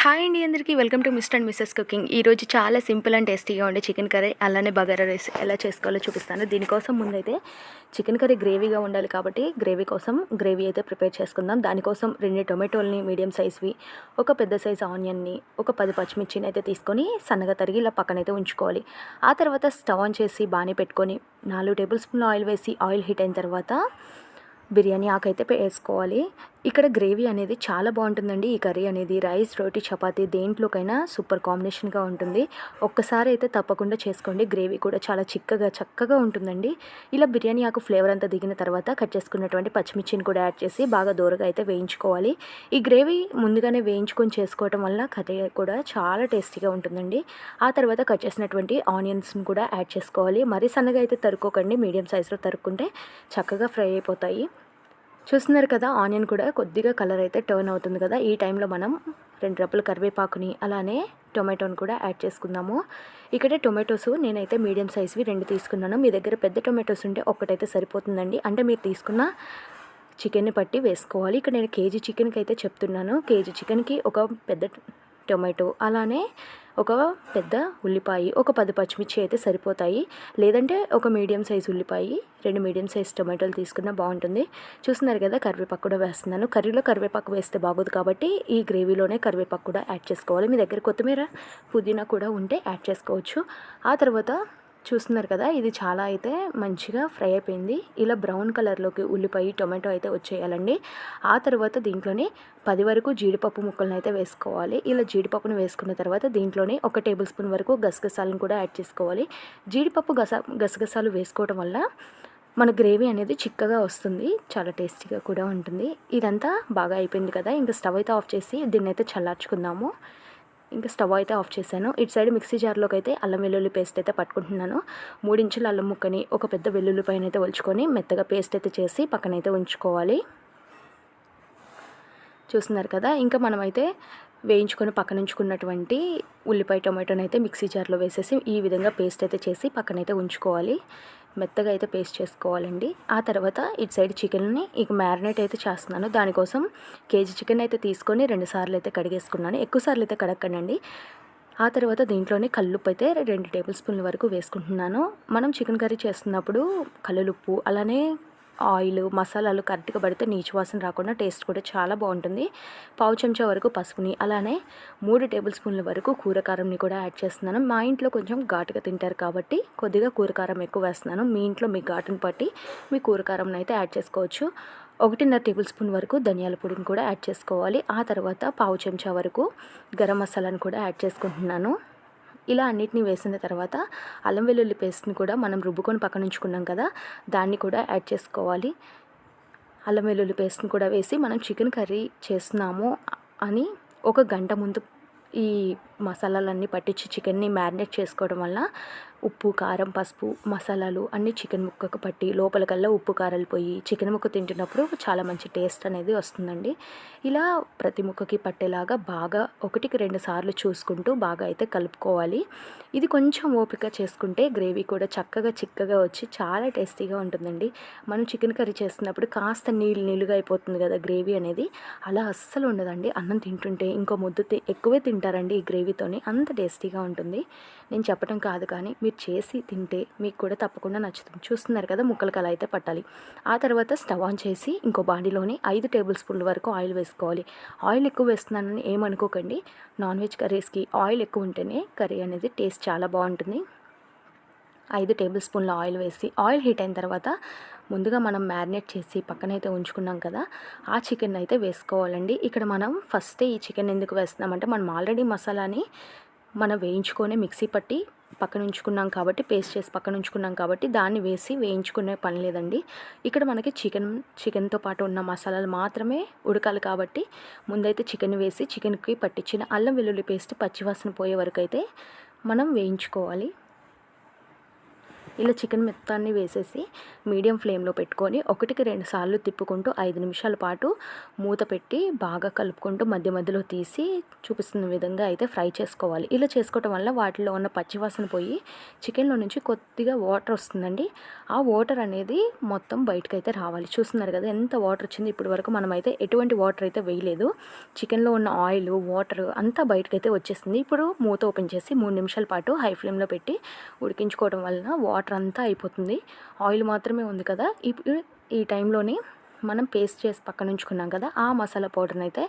Hi అండి అందరికీ. Welcome to Mr and Mrs cooking. ఈరోజు చాలా సింపుల్ అండ్ టేస్టీగా ఉండే చికెన్ కర్రీ అలానే బగారా రైస్ ఎలా చేసుకోవాలో చూపిస్తాను. దీనికోసం ముందైతే చికెన్ కర్రీ గ్రేవీగా ఉండాలి కాబట్టి గ్రేవీ కోసం గ్రేవీ అయితే ప్రిపేర్ చేసుకుందాం. దానికోసం రెండు టొమాటోల్ని మీడియం సైజ్వి ఒక పెద్ద సైజ్ ఆనియన్ని ఒక పది పచ్చిమిర్చిని అయితే తీసుకొని సన్నగా తరిగి ఇలా పక్కనైతే ఉంచుకోవాలి. ఆ తర్వాత స్టవ్ ఆన్ చేసి బాగానే పెట్టుకొని నాలుగు టేబుల్ స్పూన్లు ఆయిల్ వేసి ఆయిల్ హీట్ అయిన తర్వాత బిర్యానీ ఆకైతే వేసుకోవాలి. ఇక్కడ గ్రేవీ అనేది చాలా బాగుంటుందండి. ఈ కర్రీ అనేది రైస్ రోటీ చపాతీ దేంట్లోకైనా సూపర్ కాంబినేషన్గా ఉంటుంది. ఒక్కసారి అయితే తప్పకుండా చేసుకోండి. గ్రేవీ కూడా చాలా చిక్కగా చక్కగా ఉంటుందండి. ఇలా బిర్యానీ ఆకు ఫ్లేవర్ అంతా దిగిన తర్వాత కట్ చేసుకున్నటువంటి పచ్చిమిర్చిని కూడా యాడ్ చేసి బాగా దూరగా అయితే వేయించుకోవాలి. ఈ గ్రేవీ ముందుగానే వేయించుకొని చేసుకోవటం వల్ల కర్రీ కూడా చాలా టేస్టీగా ఉంటుందండి. ఆ తర్వాత కట్ చేసినటువంటి ఆనియన్స్ని కూడా యాడ్ చేసుకోవాలి. మరీ సన్నగా అయితే తరుక్కోకండి. మీడియం సైజులో తరుక్కుంటే చక్కగా ఫ్రై అయిపోతాయి. చూస్తున్నారు కదా ఆనియన్ కూడా కొద్దిగా కలర్ అయితే టర్న్ అవుతుంది కదా. ఈ టైంలో మనం రెండు రప్పుల కరివేపాకుని అలానే టొమాటోని కూడా యాడ్ చేసుకుందాము. ఇక్కడ టొమాటోస్ నేనైతే మీడియం సైజ్వి రెండు తీసుకున్నాను. మీ దగ్గర పెద్ద టొమాటోస్ ఉంటే ఒక్కటైతే సరిపోతుందండి. అంటే మీరు తీసుకున్న చికెన్ని పట్టి వేసుకోవాలి. ఇక్కడ నేను కేజీ చికెన్కి అయితే చెప్తున్నాను. కేజీ చికెన్కి ఒక పెద్ద టొమాటో అలానే ఒక పెద్ద ఉల్లిపాయ ఒక పది పచ్చిమిర్చి అయితే సరిపోతాయి. లేదంటే ఒక మీడియం సైజ్ ఉల్లిపాయ రెండు మీడియం సైజ్ టొమాటోలు తీసుకున్నా బాగుంటుంది. చూస్తున్నారు కదా కరివేపాకు కూడా వేస్తున్నాను. కర్రీలో కరివేపాకు వేస్తే బాగోదు కాబట్టి ఈ గ్రేవీలోనే కరివేపాకు కూడా యాడ్ చేసుకోవాలి. మీ దగ్గర కొత్తిమీర పుదీనా కూడా ఉంటే యాడ్ చేసుకోవచ్చు. ఆ తర్వాత చూస్తున్నారు కదా ఇది చాలా అయితే మంచిగా ఫ్రై అయిపోయింది. ఇలా బ్రౌన్ కలర్లోకి ఉల్లిపాయ టొమాటో అయితే వచ్చేయాలండి. ఆ తర్వాత దీంట్లోనే పది వరకు జీడిపప్పు ముక్కలను అయితే వేసుకోవాలి. ఇలా జీడిపప్పును వేసుకున్న తర్వాత దీంట్లోనే ఒక టేబుల్ స్పూన్ వరకు గసగసాలను కూడా యాడ్ చేసుకోవాలి. జీడిపప్పు గస గసగసాలు వేసుకోవడం వల్ల మన గ్రేవీ అనేది చిక్కగా వస్తుంది. చాలా టేస్టీగా కూడా ఉంటుంది. ఇదంతా బాగా అయిపోయింది కదా ఇంకా స్టవ్ అయితే ఆఫ్ చేసి దీన్ని అయితే చల్లార్చుకుందాము. ఇంకా స్టవ్ అయితే ఆఫ్ చేశాను. ఇటు సైడ్ మిక్సీ జార్లోకి అయితే అల్లం వెల్లుల్లి పేస్ట్ అయితే పట్టుకుంటున్నాను. మూడించుల అల్లం ముక్కని ఒక పెద్ద వెల్లుల్లి పైన అయితే ఒలుచుకొని మెత్తగా పేస్ట్ అయితే చేసి పక్కనైతే ఉంచుకోవాలి. చూస్తున్నారు కదా? ఇంకా మనమైతే వేయించుకొని పక్కన ఉంచుకున్నటువంటి ఉల్లిపాయ టొమాటోని అయితే మిక్సీ జార్లో వేసేసి ఈ విధంగా పేస్ట్ అయితే చేసి పక్కనైతే ఉంచుకోవాలి. మెత్తగా అయితే పేస్ట్ చేసుకోవాలండి. ఆ తర్వాత ఇటు సైడ్ చికెన్ని ఇక మ్యారినేట్ అయితే చేస్తున్నాను. దానికోసం కేజీ చికెన్ అయితే తీసుకొని రెండు సార్లు అయితే కడిగేసుకున్నాను. ఎక్కువ సార్లు అయితే కడక్కనండి. ఆ తర్వాత దీంట్లోనే కల్లుప్పు అయితే రెండు టేబుల్ స్పూన్ల వరకు వేసుకుంటున్నాను. మనం చికెన్ కర్రీ చేస్తున్నప్పుడు కల్లులుప్పు అలానే ఆయిల్ మసాలాలు కరెక్ట్గా పడితే నీచు వాసన రాకుండా టేస్ట్ కూడా చాలా బాగుంటుంది. పావు చెంచా వరకు పసుపుని అలానే మూడు టేబుల్ స్పూన్ల వరకు కూరకారంని కూడా యాడ్ చేస్తున్నాను. మా ఇంట్లో కొంచెం ఘాటుగా తింటారు కాబట్టి కొద్దిగా కూరకారం ఎక్కువ వేస్తున్నాను. మీ ఇంట్లో మీ ఘాటును బట్టి మీ కూరకారంని అయితే యాడ్ చేసుకోవచ్చు. ఒకటిన్నర టేబుల్ స్పూన్ వరకు ధనియాల పొడిని కూడా యాడ్ చేసుకోవాలి. ఆ తర్వాత పావు చెంచా వరకు గరం మసాలాను కూడా యాడ్ చేసుకుంటున్నాను. ఇలా అన్నిటినీ వేసిన తర్వాత అల్లం వెల్లుల్లి పేస్ట్ని కూడా మనం రుబ్బుకొని పక్కన ఉంచుకున్నాం కదా దాన్ని కూడా యాడ్ చేసుకోవాలి. అల్లం వెల్లుల్లి పేస్ట్ని కూడా వేసి మనం చికెన్ కర్రీ చేస్తున్నాము అని ఒక గంట ముందు ఈ మసాలాలన్నీ పట్టించి చికెన్ని మ్యారినేట్ చేసుకోవడం వల్ల ఉప్పు కారం పసుపు మసాలాలు అన్నీ చికెన్ ముక్కకు పట్టి లోపలికల్లా ఉప్పు కారాలు పోయి చికెన్ ముక్క తింటున్నప్పుడు చాలా మంచి టేస్ట్ అనేది వస్తుందండి. ఇలా ప్రతి ముక్కకి పట్టేలాగా బాగా ఒకటికి రెండు సార్లు చూసుకుంటూ బాగా అయితే కలుపుకోవాలి. ఇది కొంచెం ఓపిక చేసుకుంటే గ్రేవీ కూడా చక్కగా చిక్కగా వచ్చి చాలా టేస్టీగా ఉంటుందండి. మనం చికెన్ కర్రీ చేస్తున్నప్పుడు కాస్త నీళ్ళు నీళ్ళుగా అయిపోతుంది కదా గ్రేవీ అనేది. అలా అస్సలు ఉండదండి. అన్నం తింటుంటే ఇంకో ముద్దు ఎక్కువే తింటారండి ఈ గ్రేవీ గ్రేవీతోని అంత టేస్టీగా ఉంటుంది. నేను చెప్పడం కాదు కానీ మీరు చేసి తింటే మీకు కూడా తప్పకుండా నచ్చుతుంది. చూస్తున్నారు కదా ముక్కలకి అలా అయితే పట్టాలి. ఆ తర్వాత స్టవ్ ఆన్ చేసి ఇంకో బాండీలోని ఐదు టేబుల్ స్పూన్ల వరకు ఆయిల్ వేసుకోవాలి. ఆయిల్ ఎక్కువ వేస్తున్నానని ఏమనుకోకండి. నాన్ వెజ్ కర్రీస్కి ఆయిల్ ఎక్కువ ఉంటేనే కర్రీ అనేది టేస్ట్ చాలా బాగుంటుంది. ఐదు టేబుల్ స్పూన్ల ఆయిల్ వేసి ఆయిల్ హీట్ అయిన తర్వాత ముందుగా మనం మ్యారినేట్ చేసి పక్కనైతే ఉంచుకున్నాం కదా ఆ చికెన్ అయితే వేసుకోవాలండి. ఇక్కడ మనం ఫస్టే ఈ చికెన్ ఎందుకు వేస్తున్నామంటే మనం ఆల్రెడీ మసాలాని మనం వేయించుకొని మిక్సీ పట్టి పక్కన ఉంచుకున్నాం కాబట్టి పేస్ట్ చేసి పక్కన ఉంచుకున్నాం కాబట్టి దాన్ని వేసి వేయించుకునే పని లేదండి. ఇక్కడ మనకి చికెన్ చికెన్తో పాటు ఉన్న మసాలాలు మాత్రమే ఉడకాలి కాబట్టి ముందైతే చికెన్ వేసి చికెన్కి పట్టించిన అల్లం వెల్లుల్లి పేస్ట్ పచ్చివాసన పోయే వరకు అయితే మనం వేయించుకోవాలి. ఇలా చికెన్ మెత్తాన్ని వేసేసి మీడియం ఫ్లేమ్లో పెట్టుకొని ఒకటికి రెండు సార్లు తిప్పుకుంటూ ఐదు నిమిషాల పాటు మూత పెట్టి బాగా కలుపుకుంటూ మధ్య మధ్యలో తీసి చూపిస్తున్న విధంగా అయితే ఫ్రై చేసుకోవాలి. ఇలా చేసుకోవటం వల్ల వాటిలో ఉన్న పచ్చివాసన పోయి చికెన్లో నుంచి కొద్దిగా వాటర్ వస్తుందండి. ఆ వాటర్ అనేది మొత్తం బయటకైతే రావాలి. చూస్తున్నారు కదా ఎంత వాటర్ వచ్చింది ఇప్పటి వరకు మనమైతే ఎటువంటి వాటర్ అయితే వేయలేదు. చికెన్లో ఉన్న ఆయిల్ వాటర్ అంతా బయటకైతే వచ్చేసింది. ఇప్పుడు మూత ఓపెన్ చేసి మూడు నిమిషాల పాటు హై ఫ్లేమ్లో పెట్టి ఉడికించుకోవడం వలన వాటర్ అంతా అయిపోతుంది. ఆయిల్ మాత్రమే ఉంది కదా. ఇప్పుడు ఈ టైంలోని మనం పేస్ట్ చేసి పక్కన ఉంచుకున్నాం కదా. ఆ మసాలా పౌడర్ని అయితే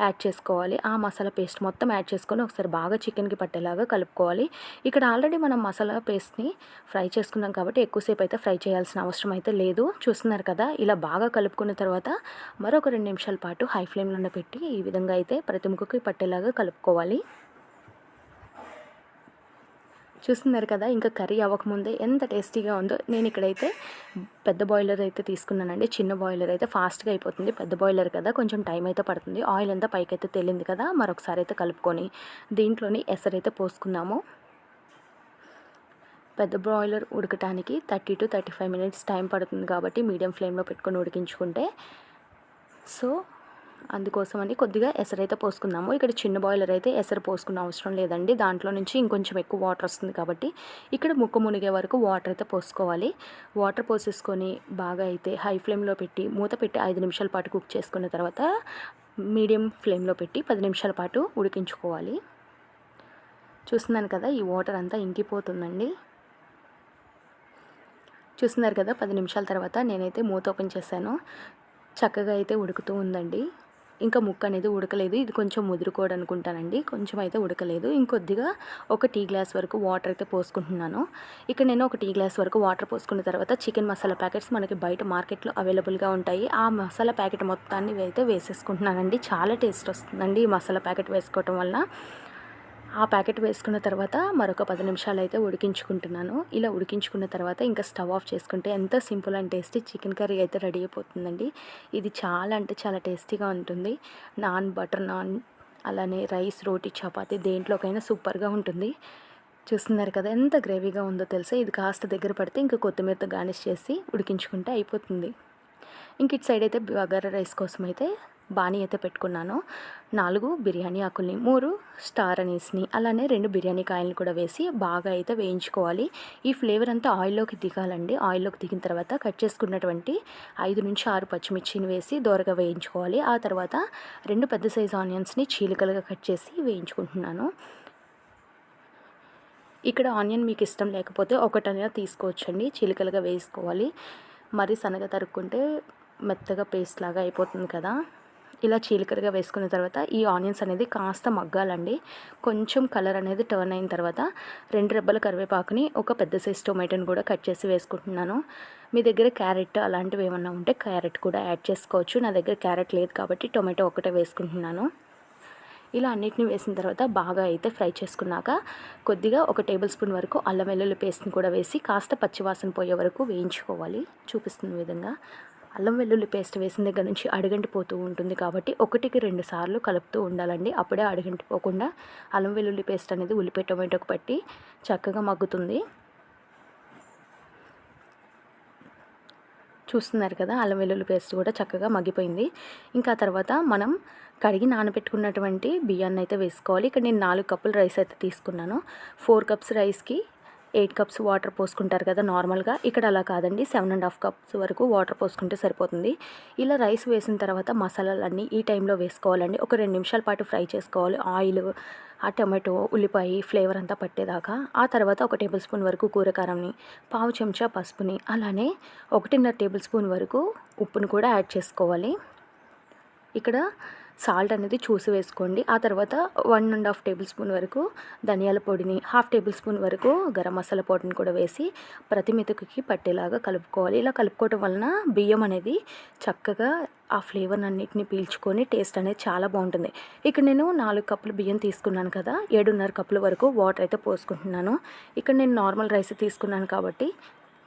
యాడ్ చేసుకోవాలి. ఆ మసాలా పేస్ట్ మొత్తం యాడ్ చేసుకొని ఒకసారి బాగా చికెన్కి పట్టేలాగా కలుపుకోవాలి. ఇక్కడ ఆల్రెడీ మనం మసాలా పేస్ట్ని ఫ్రై చేసుకున్నాం కాబట్టి ఎక్కువసేపు అయితే ఫ్రై చేయాల్సిన అవసరం అయితే లేదు. చూస్తున్నారు కదా ఇలా బాగా కలుపుకున్న తర్వాత మరొక రెండు నిమిషాల పాటు హై ఫ్లేమ్లో పెట్టి ఈ విధంగా అయితే ప్రతి ముక్కకి పట్టేలాగా కలుపుకోవాలి. చూస్తున్నారు కదా ఇంకా కర్రీ అవ్వకముందే ఎంత టేస్టీగా ఉందో నేను ఇక్కడైతే పెద్ద బాయిలర్ అయితే తీసుకున్నానండి. చిన్న బాయిలర్ అయితే ఫాస్ట్గా అయిపోతుంది. పెద్ద బాయిలర్ కదా కొంచెం టైం అయితే పడుతుంది. ఆయిల్ అంతా పైకి అయితే తేలింది కదా మరొకసారి అయితే కలుపుకొని దీంట్లోని ఎసరైతే పోసుకున్నాము. పెద్ద boiler ఉడకటానికి thirty to thirty five minutes time పడుతుంది కాబట్టి మీడియం ఫ్లేమ్లో పెట్టుకొని ఉడికించుకుంటే సో అందుకోసమని కొద్దిగా ఎసరైతే పోసుకుందాము. ఇక్కడ చిన్న బాయిలర్ అయితే ఎసరు పోసుకున్న అవసరం లేదండి. దాంట్లో నుంచి ఇంకొంచెం ఎక్కువ వాటర్ వస్తుంది కాబట్టి ఇక్కడ ముక్క మునిగే వరకు వాటర్ అయితే పోసుకోవాలి. వాటర్ పోసేసుకొని బాగా అయితే హై ఫ్లేమ్లో పెట్టి మూత పెట్టి ఐదు నిమిషాల పాటు కుక్ చేసుకున్న తర్వాత మీడియం ఫ్లేమ్లో పెట్టి పది నిమిషాల పాటు ఉడికించుకోవాలి. చూస్తున్నాను కదా ఈ వాటర్ అంతా ఇంకిపోతుందండి. చూస్తున్నారు కదా పది నిమిషాల తర్వాత నేనైతే మూత ఓపెన్ చేశాను. చక్కగా అయితే ఉడుకుతూ ఉందండి. ఇంకా ముక్క అనేది ఉడకలేదు. ఇది కొంచెం ముదురుకోడు అనుకుంటానండి కొంచెం అయితే ఉడకలేదు. ఇంకొద్దిగా ఒక టీ గ్లాస్ వరకు వాటర్ అయితే పోసుకుంటున్నాను. ఇక్కడ నేను ఒక టీ గ్లాస్ వరకు వాటర్ పోసుకున్న తర్వాత చికెన్ మసాలా ప్యాకెట్స్ మనకి బయట మార్కెట్లో అవైలబుల్గా ఉంటాయి. ఆ మసాలా ప్యాకెట్ మొత్తాన్ని అయితే వేసేసుకుంటున్నానండి. చాలా టేస్ట్ వస్తుందండి ఈ మసాలా ప్యాకెట్ వేసుకోవటం వల్ల ఆ ప్యాకెట్ వేసుకున్న తర్వాత మరొక పది నిమిషాలు అయితే ఉడికించుకుంటున్నాను. ఇలా ఉడికించుకున్న తర్వాత ఇంకా స్టవ్ ఆఫ్ చేసుకుంటే ఎంత simple and tasty chicken curry అయితే రెడీ అయిపోతుందండి. ఇది చాలా అంటే చాలా టేస్టీగా ఉంటుంది. నాన్ బటర్ నాన్ అలానే రైస్ రోటీ చపాతీ దేంట్లోకైనా సూపర్గా ఉంటుంది. చూస్తున్నారు కదా ఎంత గ్రేవీగా ఉందో తెలుసా? ఇది కాస్త దగ్గర పడితే ఇంకా కొత్తిమీరతో గార్నిష్ చేసి ఉడికించుకుంటే అయిపోతుంది. ఇంక ఇటు సైడ్ అయితే బగారా రైస్ కోసం అయితే బాణీ అయితే పెట్టుకున్నాను. నాలుగు బిర్యానీ ఆకుల్ని మూడు స్టార్ అనీస్ని అలానే రెండు బిర్యానీ కాయలను కూడా వేసి బాగా అయితే వేయించుకోవాలి. ఈ ఫ్లేవర్ అంతా ఆయిల్లోకి దిగాలండి. ఆయిల్లోకి దిగిన తర్వాత కట్ చేసుకున్నటువంటి ఐదు నుంచి ఆరు పచ్చిమిర్చిని వేసి దోరగా వేయించుకోవాలి. ఆ తర్వాత రెండు పెద్ద సైజు ఆనియన్స్ని చీలికలుగా కట్ చేసి వేయించుకుంటున్నాను. ఇక్కడ ఆనియన్ మీకు ఇష్టం లేకపోతే ఒకటైనా తీసుకోవచ్చండి. చీలికలుగా వేసుకోవాలి. మరి సన్నగా తరుక్కుంటే మెత్తగా పేస్ట్ లాగా అయిపోతుంది కదా. ఇలా చీలికలుగా వేసుకున్న తర్వాత ఈ ఆనియన్స్ అనేది కాస్త మగ్గాలండి. కొంచెం కలర్ అనేది టర్న్ అయిన తర్వాత రెండు రెబ్బల కరివేపాకుని ఒక పెద్ద సైజ్ టొమాటోని కూడా కట్ చేసి వేసుకుంటున్నాను. మీ దగ్గర క్యారెట్ అలాంటివి ఏమన్నా ఉంటే క్యారెట్ కూడా యాడ్ చేసుకోవచ్చు. నా దగ్గర క్యారెట్ లేదు కాబట్టి టొమాటో ఒకటే వేసుకుంటున్నాను. ఇలా అన్నిటిని వేసిన తర్వాత బాగా అయితే ఫ్రై చేసుకున్నాక కొద్దిగా ఒక టేబుల్ స్పూన్ వరకు అల్లం వెల్లుల్లి పేస్ట్ని కూడా వేసి కాస్త పచ్చివాసన పోయే వరకు వేయించుకోవాలి. చూపిస్తున్న విధంగా అల్లం వెల్లుల్లి పేస్ట్ వేసిన దగ్గర నుంచి అడుగంటి పోతూ ఉంటుంది కాబట్టి ఒకటికి రెండు సార్లు కలుపుతూ ఉండాలండి. అప్పుడే అడుగంటి పోకుండా అల్లం వెల్లుల్లి పేస్ట్ అనేది ఉల్లిపాయ టొమాటోకి పట్టి చక్కగా మగ్గుతుంది. చూస్తున్నారు కదా అల్లం వెల్లుల్లి పేస్ట్ కూడా చక్కగా మగ్గిపోయింది. ఇంకా తర్వాత మనం కడిగి నానబెట్టుకున్నటువంటి బియ్యాన్ని అయితే వేసుకోవాలి. ఇక్కడ నేను నాలుగు కప్పులు రైస్ అయితే తీసుకున్నాను. ఫోర్ కప్స్ రైస్కి ఎయిట్ కప్స్ వాటర్ పోసుకుంటారు కదా నార్మల్గా. ఇక్కడ అలా కాదండి. సెవెన్ అండ్ హాఫ్ కప్స్ వరకు వాటర్ పోసుకుంటే సరిపోతుంది. ఇలా రైస్ వేసిన తర్వాత మసాలాలన్నీ ఈ టైంలో వేసుకోవాలండి. ఒక రెండు నిమిషాల పాటు ఫ్రై చేసుకోవాలి. ఆయిల్ ఆ టమాటో ఉల్లిపాయ ఫ్లేవర్ అంతా పట్టేదాకా. ఆ తర్వాత ఒక టేబుల్ స్పూన్ వరకు కూరకారంని పావు చెంచా పసుపుని అలానే ఒకటిన్నర టేబుల్ స్పూన్ వరకు ఉప్పును కూడా యాడ్ చేసుకోవాలి. ఇక్కడ సాల్ట్ అనేది చూసి వేసుకోండి. ఆ తర్వాత one and half table spoon వరకు ధనియాల పొడిని హాఫ్ టేబుల్ స్పూన్ వరకు గరం మసాలా పొడిని కూడా వేసి ప్రతి మెతుకుకి పట్టేలాగా కలుపుకోవాలి. ఇలా కలుపుకోవడం వలన బియ్యం అనేది చక్కగా ఆ ఫ్లేవర్ అన్నిటిని పీల్చుకొని టేస్ట్ అనేది చాలా బాగుంటుంది. ఇక్కడ నేను నాలుగు కప్పులు బియ్యం తీసుకున్నాను కదా ఏడున్నర కప్పుల వరకు వాటర్ అయితే పోసుకుంటున్నాను. ఇక్కడ నేను నార్మల్ రైస్ తీసుకున్నాను కాబట్టి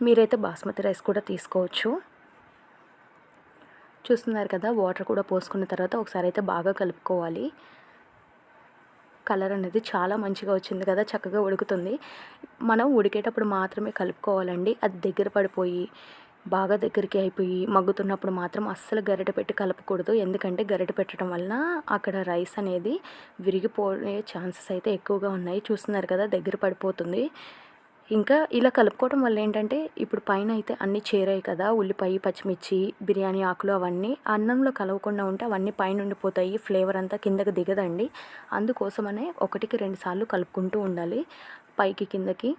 మీరైతే బాస్మతి రైస్ కూడా తీసుకోవచ్చు. చూస్తున్నారు కదా వాటర్ కూడా పోసుకున్న తర్వాత ఒకసారి అయితే బాగా కలుపుకోవాలి. కలర్ అనేది చాలా మంచిగా వచ్చింది కదా చక్కగా ఉడుకుతుంది. మనం ఉడికేటప్పుడు మాత్రమే కలుపుకోవాలండి. అది దగ్గర పడిపోయి బాగా దగ్గరికి అయిపోయి మగ్గుతున్నప్పుడు మాత్రం అస్సలు గరిట పెట్టి కలపకూడదు. ఎందుకంటే గరిట పెట్టడం వలన అక్కడ రైస్ అనేది విరిగిపోయే ఛాన్సెస్ అయితే ఎక్కువగా ఉన్నాయి. చూస్తున్నారు కదా దగ్గర పడిపోతుంది. ఇంకా ఇలా కలుపుకోవడం వల్ల ఏంటంటే ఇప్పుడు పైన అయితే అన్నీ చేరాయి కదా ఉల్లిపాయ పచ్చిమిర్చి బిర్యానీ ఆకులు అవన్నీ అన్నంలో కలవకుండా ఉంటే అవన్నీ పైన ఉండిపోతాయి ఫ్లేవర్ అంతా కిందకి దిగదండి. అందుకోసమనే ఒకటికి రెండు సార్లు కలుపుకుంటూ ఉండాలి. పైకి కిందకి.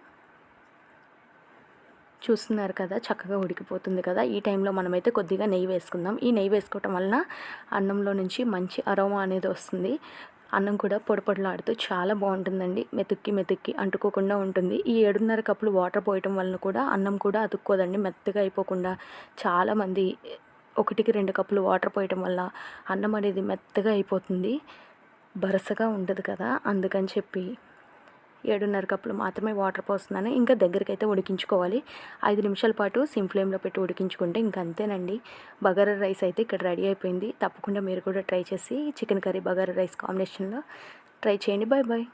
చూస్తున్నారు కదా చక్కగా ఉడికిపోతుంది కదా. ఈ టైంలో మనమైతే కొద్దిగా నెయ్యి వేసుకుందాం. ఈ నెయ్యి వేసుకోవటం వలన అన్నంలో నుంచి మంచి అరోమా అనేది వస్తుంది. అన్నం కూడా పొడపొడలాడుతూ చాలా బాగుంటుందండి. మెతుక్కి మెతుక్కి అంటుకోకుండా ఉంటుంది. ఈ ఏడున్నర కప్పులు వాటర్ పోయటం వలన కూడా అన్నం కూడా అతుక్కోదండి. మెత్తగా అయిపోకుండా చాలామంది ఒకటికి రెండు కప్పులు వాటర్ పోయటం వల్ల అన్నం అనేది మెత్తగా అయిపోతుంది. వరుసగా ఉండదు కదా. అందుకని చెప్పి ఏడున్నర కప్పులు మాత్రమే వాటర్ పోస్తున్నాను. ఇంకా దగ్గరికి అయితే ఉడికించుకోవాలి. ఐదు నిమిషాల పాటు సిమ్ ఫ్లేమ్లో పెట్టి ఉడికించుకుంటే ఇంకా అంతేనండి. బగారా రైస్ అయితే ఇక్కడ రెడీ అయిపోయింది. తప్పకుండా మీరు కూడా ట్రై చేసి చికెన్ కర్రీ బగారా రైస్ కాంబినేషన్లో ట్రై చేయండి. Bye bye